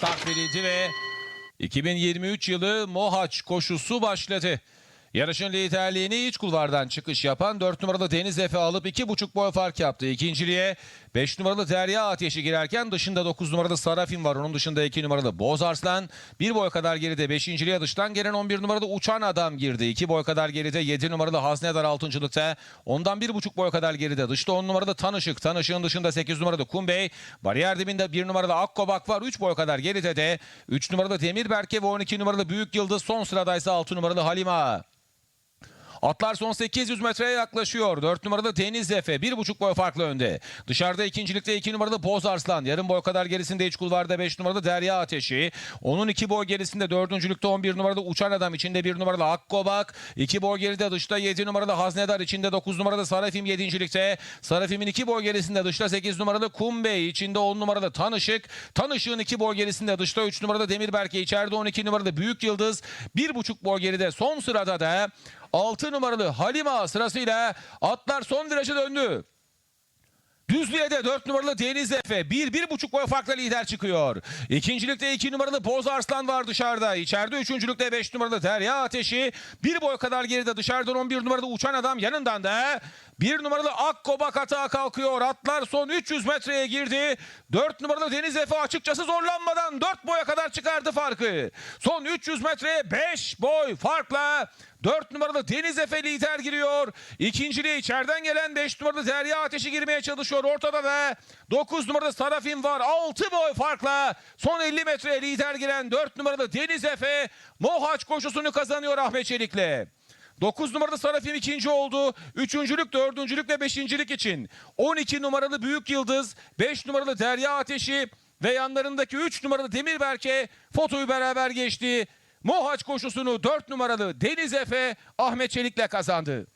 start verildi ve 2023 yılı Mohaç koşusu başladı. Yarışın liderliğini iç kulvardan çıkış yapan 4 numaralı Deniz Efe alıp 2,5 boy fark yaptı. İkinciliğe 5 numaralı Derya Ateşi girerken dışında 9 numaralı Sarafin var. Onun dışında 2 numaralı Boz Arslan. 1 boy kadar geride 5.liğe dıştan gelen 11 numaralı Uçan Adam girdi. 2 boy kadar geride 7 numaralı Haznedar 6.lıkta. Ondan 1,5 boy kadar geride. Dışta 10 numaralı Tanışık. Tanışık'ın dışında 8 numaralı Kumbey. Bariyer dibinde 1 numaralı Akkobak var. 3 boy kadar geride de 3 numaralı Demirberke ve 12 numaralı Büyük Yıldız. Son sıradaysa 6 numaralı Halima. Atlar son 800 metreye yaklaşıyor. 4 numaralı Deniz Efe 1,5 boy farklı önde. Dışarıda ikincilikte 2 numaralı Boz Arslan. Yarım boy kadar gerisinde iç kulvarda 5 numaralı Derya Ateşi. Onun 2 boy gerisinde 4. 11 numaralı Uçan Adam içinde 1 numaralı Akkobak. 2 boy geride dışta 7 numaralı Haznedar içinde 9 numaralı Sarafim 7. Sarafim'in 2 boy gerisinde dışta 8 numaralı Kumbey içinde 10 numaralı Tanışık. Tanışık'ın 2 boy gerisinde dışta 3 numaralı Demirberke içeride 12 numaralı Büyük Yıldız. 1,5 boy geride son sırada da 6 numaralı Halima sırasıyla atlar son viraja döndü. Düzlüğe de 4 numaralı Deniz Efe 1-1,5 boy farkla lider çıkıyor. İkincilikte 2 numaralı Boz Arslan var dışarıda. İçeride üçüncülükte 5 numaralı Derya Ateşi. 1 boy kadar geride dışarıdan 11 numaralı Uçan Adam yanından da 1 numaralı Akkobak atağa kalkıyor. Atlar son 300 metreye girdi. 4 numaralı Deniz Efe açıkçası zorlanmadan 4 boya kadar çıkardı farkı. Son 300 metreye 5 boy farkla 4 numaralı Deniz Efe lider giriyor. İkinciliğe içeriden gelen 5 numaralı Derya Ateşi girmeye çalışıyor. Ortada da 9 numaralı Sarafin var. 6 boy farkla son 50 metreye lider giren 4 numaralı Deniz Efe Mohaç koşusunu kazanıyor Ahmet Çelik'le. 9 numaralı Sarafim ikinci oldu. Üçüncülük, dördüncülük ve beşincilik için. 12 numaralı Büyük Yıldız, 5 numaralı Derya Ateşi ve yanlarındaki 3 numaralı Demirberke fotoyu beraber geçti. Mohaç koşusunu 4 numaralı Deniz Efe Ahmet Çelik'le kazandı.